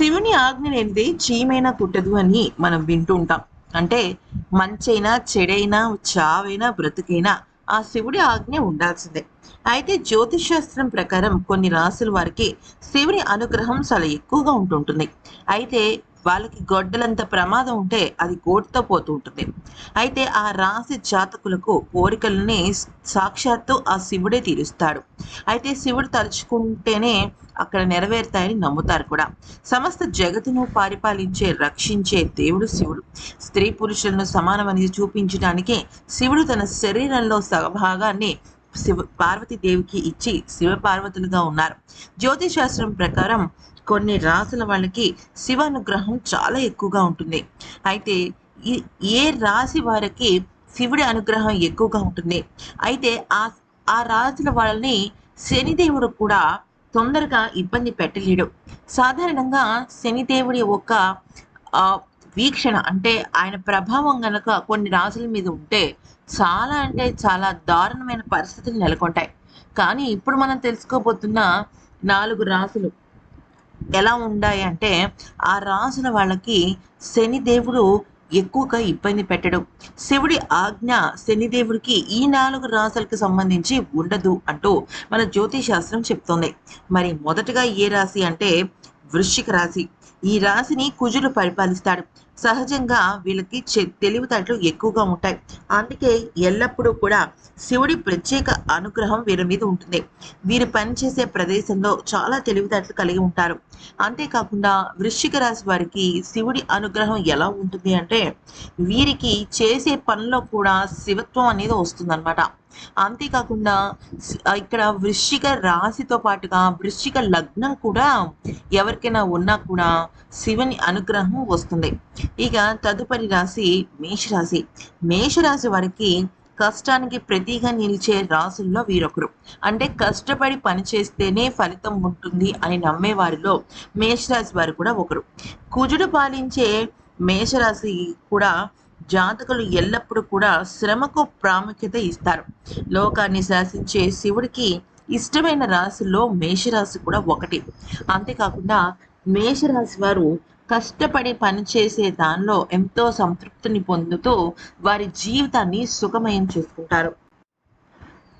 శివుని ఆజ్ఞ లేనిదే చీమైనా కుట్టదు అని మనం వింటూ ఉంటాం అంటే మంచైనా చెడైనా చావైనా బ్రతుకైనా ఆ శివుడి ఆజ్ఞ ఉండాల్సిందే. అయితే జ్యోతిష్ శాస్త్రం ప్రకారం కొన్ని రాసుల వారికి శివుని అనుగ్రహం చాలా ఎక్కువగా ఉంటుంటుంది. అయితే వాళ్ళకి గొడ్డలంత ప్రమాదం ఉంటే అది కోటితో పోతూ ఉంటుంది. అయితే ఆ రాశి జాతకులకు కోరికలని సాక్షాత్తు ఆ శివుడే తీరుస్తాడు. అయితే శివుడు తలుచుకుంటేనే అక్కడ నెరవేరుతాయని నమ్ముతారు కూడా. సమస్త జగత్తును పరిపాలించే రక్షించే దేవుడు శివుడు. స్త్రీ పురుషులను సమానమని చూపించడానికి శివుడు తన శరీరంలో సగభాగాన్ని శివ పార్వతీదేవికి ఇచ్చి శివ పార్వతులుగా ఉన్నారు. జ్యోతిష్ శాస్త్రం ప్రకారం కొన్ని రాసుల వాళ్ళకి శివ అనుగ్రహం చాలా ఎక్కువగా ఉంటుంది. అయితే ఈ- ఏ రాశి వారికి శివుడి అనుగ్రహం ఎక్కువగా ఉంటుంది? అయితే ఆ ఆ రాజుల వాళ్ళని శనిదేవుడు కూడా తొందరగా ఇబ్బంది పెట్టలేడు. సాధారణంగా శనిదేవుడి ఒక వీక్షణ అంటే ఆయన ప్రభావం గనక కొన్ని రాజుల మీద ఉంటే చాలా అంటే చాలా దారుణమైన పరిస్థితులు నెలకొంటాయి. కానీ ఇప్పుడు మనం తెలుసుకోబోతున్న నాలుగు రాసులు ఎలా ఉండాయి అంటే ఆ రాసుల వాళ్ళకి శనిదేవుడు ఎక్కువగా ఇబ్బంది పెట్టడం శివుడి ఆజ్ఞ శనిదేవుడికి ఈ నాలుగు రాశులకు సంబంధించి ఉండదు అంటూ మన జ్యోతిష్ శాస్త్రం చెప్తోంది. మరి మొదటగా ఏ రాశి అంటే వృశ్చిక రాశి. ఈ రాశిని కుజుడు పరిపాలిస్తాడు. సహజంగా వీళ్ళకి చె- తెలివితేటలు ఎక్కువగా ఉంటాయి. అందుకే ఎల్లప్పుడూ కూడా శివుడి ప్రత్యేక అనుగ్రహం వీరి మీద ఉంటుంది. వీరు పనిచేసే ప్రదేశంలో చాలా తెలివితేటలు కలిగి ఉంటారు. అంతేకాకుండా వృశ్చిక రాశి వారికి శివుడి అనుగ్రహం ఎలా ఉంటుంది అంటే వీరికి చేసే పనిలో కూడా శివత్వం అనేది వస్తుందన్నమాట. అంతేకాకుండా ఇక్కడ వృశ్చిక రాశితో పాటుగా వృశ్చిక లగ్నం కూడా ఎవరికైనా ఉన్నా కూడా శివుని అనుగ్రహం వస్తుంది. ఇక తదుపరి రాశి మేషరాశి. మేషరాశి వారికి కష్టానికి ప్రతిగా నిలిచే రాసుల్లో వీరొకరు. అంటే కష్టపడి పని చేస్తేనే ఫలితం ఉంటుంది అని నమ్మే వారిలో మేషరాశి వారు కూడా ఒకరు. కుజుడు పాలించే మేషరాశి కూడా జాతకులు ఎల్లప్పుడూ కూడా శ్రమకు ప్రాముఖ్యత ఇస్తారు. లోకాన్ని శాసించే శివుడికి ఇష్టమైన రాశుల్లో మేషరాశి కూడా ఒకటి. అంతేకాకుండా మేషరాశి వారు కష్టపడి పనిచేసే దానిలో ఎంతో సంతృప్తిని పొందుతూ వారి జీవితాన్ని సుఖమయం చేసుకుంటారు.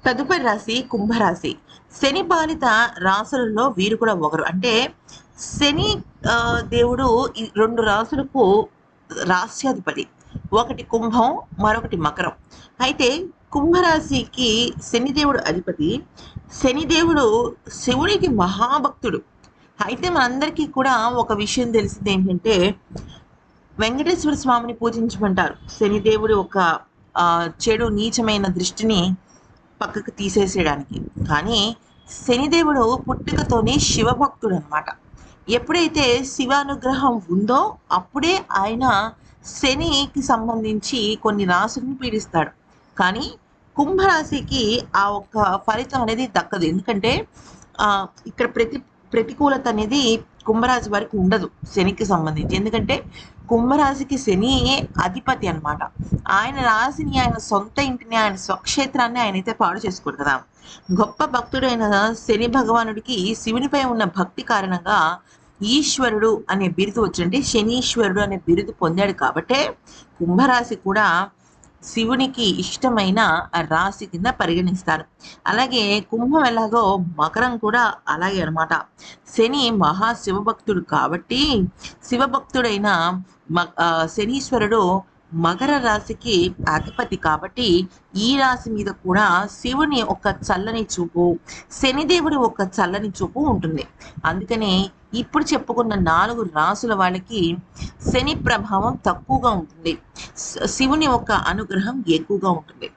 తదుపరి రాశి కుంభరాశి. శని బాలిత రాసులలో వీరు కూడా ఒకరు. అంటే శని ఆ, దేవుడు రెండు రాసులకు రాశ్యాధిపతి. ఒకటి కుంభం మరొకటి మకరం. అయితే కుంభరాశికి శనిదేవుడు అధిపతి. శనిదేవుడు శివుడికి మహాభక్తుడు. అయితే మనందరికీ కూడా ఒక విషయం తెలిసింది ఏంటంటే వెంకటేశ్వర స్వామిని పూజించమంటారు. శనిదేవుడు ఒక ఆ, చెడు నీచమైన దృష్టిని పక్కకు తీసేసేయడానికి. కానీ శనిదేవుడు పుట్టుకతోనే శివభక్తుడు అనమాట ఎప్పుడైతే శివానుగ్రహం ఉందో అప్పుడే ఆయన శనికి సంబంధించి కొన్ని రాశులను పీడిస్తాడు. కానీ కుంభరాశికి ఆ ఒక్క ఫలితం అనేది దక్కదు. ఎందుకంటే ఆ, ఇక్కడ ప్రతి ప్రతికూలత అనేది కుంభరాశి వారికి ఉండదు శనికి సంబంధించి. ఎందుకంటే కుంభరాశికి శని అధిపతి అన్నమాట. ఆయన రాశిని ఆయన సొంత ఇంటిని ఆయన స్వక్షేత్రాన్ని ఆయన అయితే పాడు చేసుకోడు కదా. గొప్ప భక్తుడైన శని భగవానుడికి శివునిపై ఉన్న భక్తి కారణంగా ఈశ్వరుడు అనే బిరుదు వచ్చిందంటే శనీశ్వరుడు అనే బిరుదు పొందాడు కాబట్టే కుంభరాశి కూడా శివునికి ఇష్టమైన రాశి కింద పరిగణిస్తారు. అలాగే కుంభం ఎలాగో మకరం కూడా అలాగే అనమాట శని మహాశివభక్తుడు కాబట్టి శివభక్తుడైన మ- శనీశ్వరుడు మకర రాశికి అధిపతి కాబట్టి ఈ రాశి మీద కూడా శివుని ఒక చల్లని చూపు శనిదేవుడి ఒక చల్లని చూపు ఉంటుంది. అందుకనే ఇప్పుడు చెప్పుకున్న నాలుగు రాసుల వాళ్ళకి శని ప్రభావం తక్కువగా ఉంటుంది. శివుని ఒక అనుగ్రహం ఎక్కువగా ఉంటుంది.